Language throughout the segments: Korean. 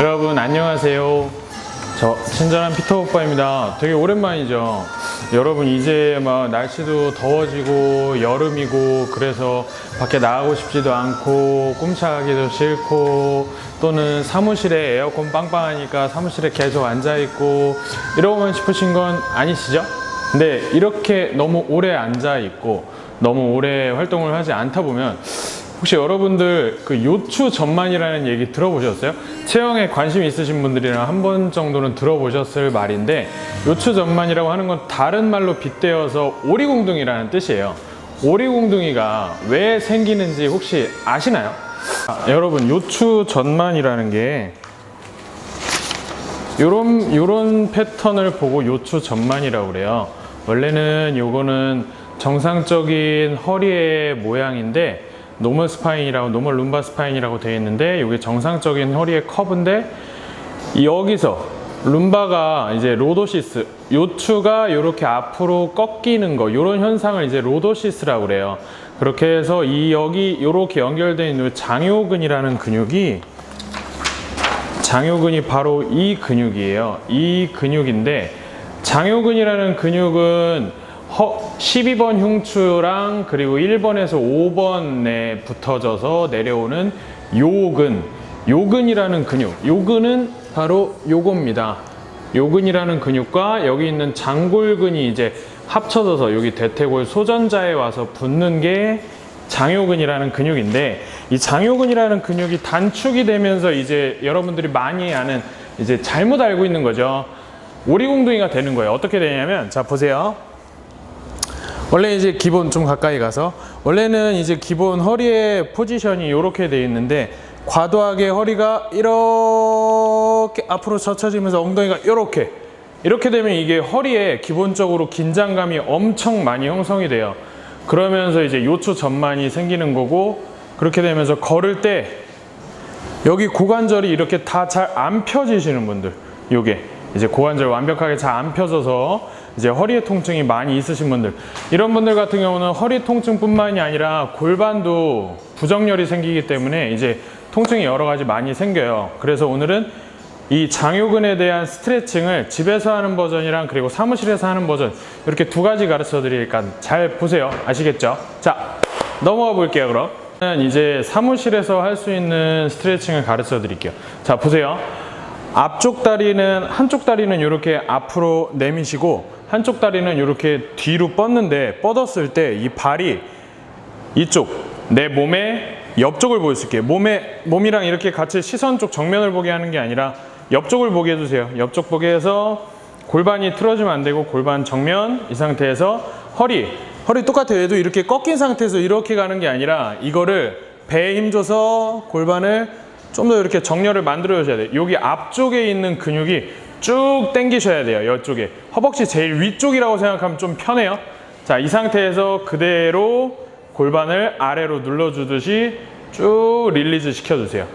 여러분 안녕하세요. 저 친절한 피터 오빠입니다. 되게 오랜만이죠. 여러분 이제 막 날씨도 더워지고 여름이고 그래서 밖에 나가고 싶지도 않고 꿈차기도 싫고 또는 사무실에 에어컨 빵빵하니까 사무실에 계속 앉아 있고 이러고만 싶으신 건 아니시죠? 근데 이렇게 너무 오래 앉아 있고 너무 오래 활동을 하지 않다 보면 혹시 여러분들 그 요추 전만이라는 얘기 들어보셨어요? 체형에 관심 있으신 분들이랑 한 번 정도는 들어보셨을 말인데 요추 전만이라고 하는 건 다른 말로 빗대어서 오리공둥이라는 뜻이에요. 오리공둥이가 왜 생기는지 혹시 아시나요? 아, 여러분 요추 전만이라는 게 요런 요런 패턴을 보고 요추 전만이라고 그래요. 원래는 요거는 정상적인 허리의 모양인데 노멀 스파인이라고 노멀 룸바 스파인이라고 되어 있는데 이게 정상적인 허리의 커브인데 여기서 룸바가 이제 로도시스 요추가 이렇게 앞으로 꺾이는 거 이런 현상을 이제 로도시스라고 그래요. 그렇게 해서 이 여기 이렇게 연결되어 있는 장요근이라는 근육이 장요근이 바로 이 근육이에요. 이 근육인데 장요근이라는 근육은 허, 12번 흉추랑 그리고 1번에서 5번에 붙어져서 내려오는 요근, 요근이라는 근육. 요근은 바로 요겁니다. 요근이라는 근육과 여기 있는 장골근이 이제 합쳐져서 여기 대퇴골 소전자에 와서 붙는 게 장요근이라는 근육인데 이 장요근이라는 근육이 단축이 되면서 이제 여러분들이 많이 아는 이제 잘못 알고 있는 거죠. 오리공둥이가 되는 거예요. 어떻게 되냐면 자 보세요. 원래 이제 기본 좀 가까이 가서 원래는 이제 기본 허리의 포지션이 이렇게 돼 있는데 과도하게 허리가 이렇게 앞으로 젖혀지면서 엉덩이가 이렇게 이렇게 되면 이게 허리에 기본적으로 긴장감이 엄청 많이 형성이 돼요. 그러면서 이제 요추 전만이 생기는 거고 그렇게 되면서 걸을 때 여기 고관절이 이렇게 다 잘 안 펴지시는 분들 요게 이제 고관절 완벽하게 잘 안 펴져서 이제 허리에 통증이 많이 있으신 분들. 이런 분들 같은 경우는 허리 통증뿐만이 아니라 골반도 부정열이 생기기 때문에 이제 통증이 여러 가지 많이 생겨요. 그래서 오늘은 이 장요근에 대한 스트레칭을 집에서 하는 버전이랑 그리고 사무실에서 하는 버전 이렇게 두 가지 가르쳐 드리니까 잘 보세요. 아시겠죠? 자 넘어가 볼게요 그럼. 이제 사무실에서 할 수 있는 스트레칭을 가르쳐 드릴게요. 자 보세요. 앞쪽 다리는 한쪽 다리는 이렇게 앞으로 내미시고 한쪽 다리는 이렇게 뒤로 뻗는데 뻗었을 때 이 발이 이쪽 내 몸의 옆쪽을 보여줄게요. 몸에 몸이랑 이렇게 같이 시선 쪽 정면을 보게 하는 게 아니라 옆쪽을 보게 해주세요. 옆쪽 보게 해서 골반이 틀어지면 안 되고 골반 정면 이 상태에서 허리 허리 똑같아요. 얘도 이렇게 꺾인 상태에서 이렇게 가는 게 아니라 이거를 배에 힘줘서 골반을 좀 더 이렇게 정렬을 만들어 주셔야 돼요. 여기 앞쪽에 있는 근육이 쭉 당기셔야 돼요. 이쪽에 허벅지 제일 위쪽이라고 생각하면 좀 편해요. 자, 이 상태에서 그대로 골반을 아래로 눌러주듯이 쭉 릴리즈 시켜주세요.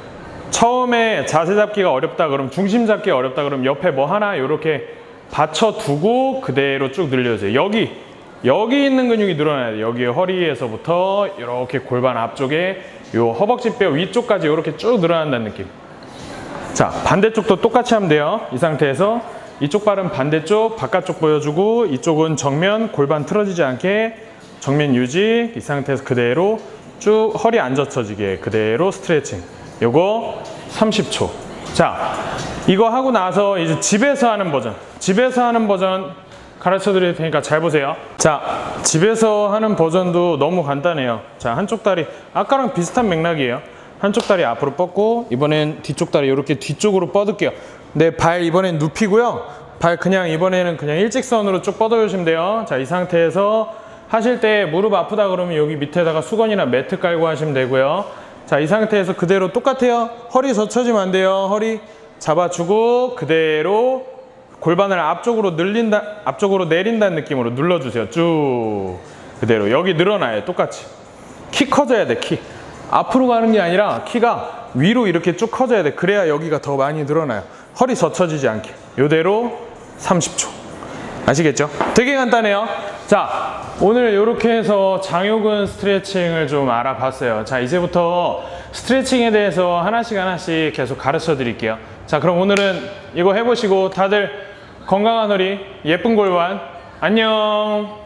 처음에 자세 잡기가 어렵다 그럼 중심 잡기 어렵다 그럼 옆에 뭐 하나 이렇게 받쳐두고 그대로 쭉 늘려주세요. 여기 여기 있는 근육이 늘어나야 돼요. 여기 허리에서부터 이렇게 골반 앞쪽에 요 허벅지 뼈 위쪽까지 이렇게 쭉 늘어난다는 느낌. 자 반대쪽도 똑같이 하면 돼요. 이 상태에서 이쪽 발은 반대쪽 바깥쪽 보여주고 이쪽은 정면 골반 틀어지지 않게 정면 유지 이 상태에서 그대로 쭉 허리 안 젖혀지게 그대로 스트레칭. 요거 30초. 자 이거 하고 나서 이제 집에서 하는 버전. 집에서 하는 버전 가르쳐 드릴 테니까 잘 보세요. 자 집에서 하는 버전도 너무 간단해요. 자 한쪽 다리. 아까랑 비슷한 맥락이에요 한쪽 다리 앞으로 뻗고 이번엔 뒤쪽 다리 이렇게 뒤쪽으로 뻗을게요 내발 이번엔 눕히고요 발 그냥 이번에는 그냥 일직선으로 쭉 뻗어주시면 돼요 자 이 상태에서 하실 때 무릎 아프다 그러면 여기 밑에다가 수건이나 매트 깔고 하시면 되고요. 자, 이 상태에서 그대로 똑같아요. 허리 젖혀지면 안 돼요. 허리 잡아주고 그대로 골반을 앞쪽으로 늘린다, 앞쪽으로 내린다는 느낌으로 눌러주세요. 쭉 그대로 여기 늘어나요. 똑같이 키 커져야 돼. 키 앞으로 가는 게 아니라 키가 위로 이렇게 쭉 커져야 돼. 그래야 여기가 더 많이 늘어나요. 허리 젖혀지지 않게. 요대로 30초. 아시겠죠? 되게 간단해요. 자, 오늘 이렇게 해서 장요근 스트레칭을 좀 알아봤어요. 자, 이제부터 스트레칭에 대해서 하나씩 하나씩 계속 가르쳐 드릴게요. 자, 그럼 오늘은 이거 해보시고 다들 건강한 허리, 예쁜 골반, 안녕!